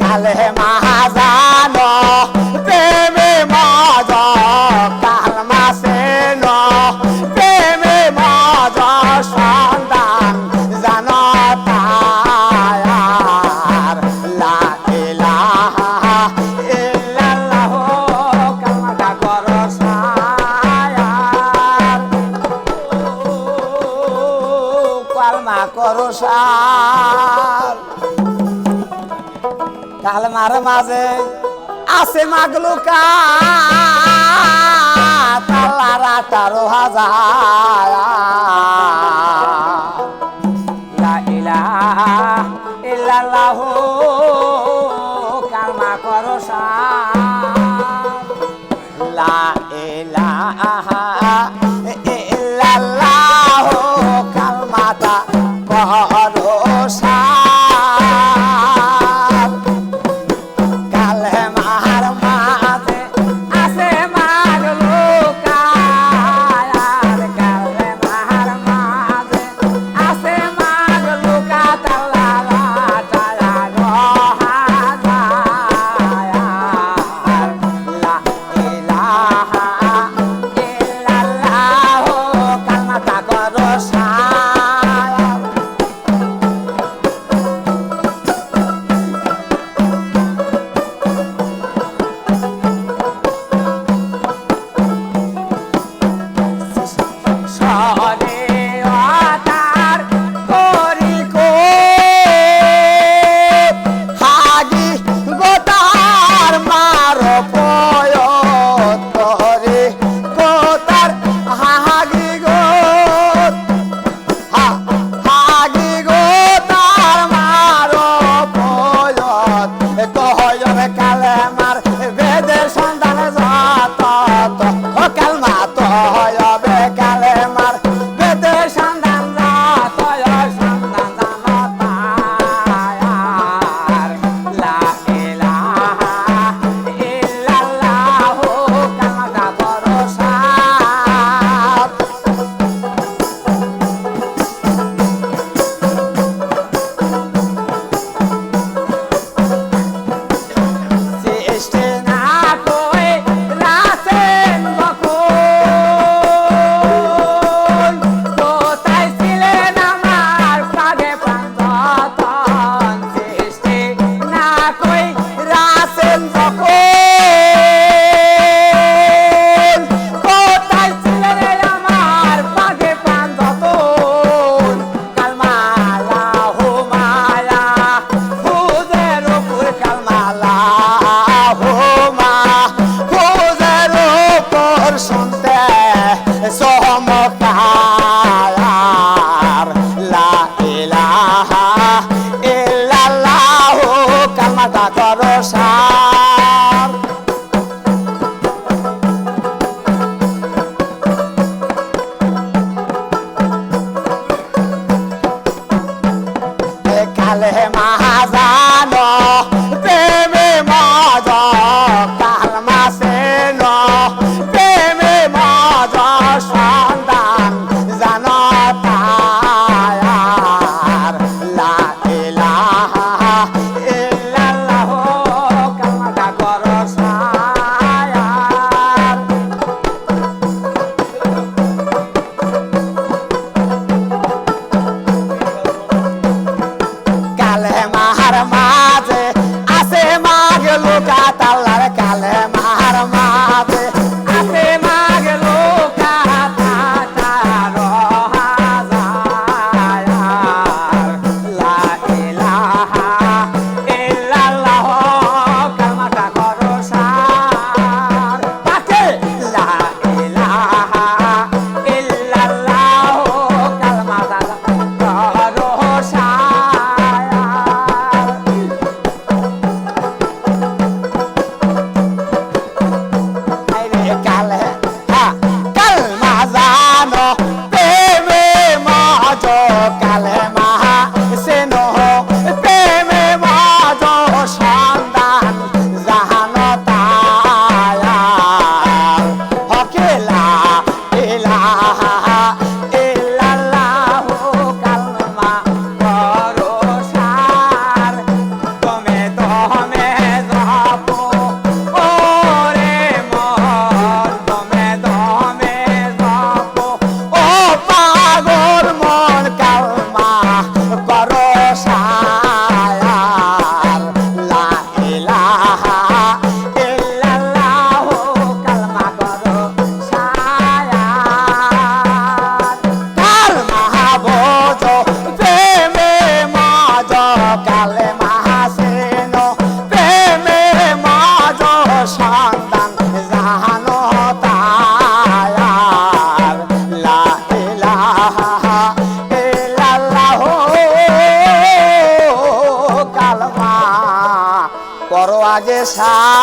কালে মাহাজানো, প্রেমে মজ কাল মাসে ন প্রেমে মজ সন্তান জানো তায়ার লা ইলাহা ইল্লাল্লাহ করো সায়ার আমার মাঝে আছে মাগলু হাজার ইলা হাজার। ইলাহু Ha ha. tá কালেমা সে নহ প্রেমে বাজ সন্তান জাহান তায়া হকেলা এলাহা this high.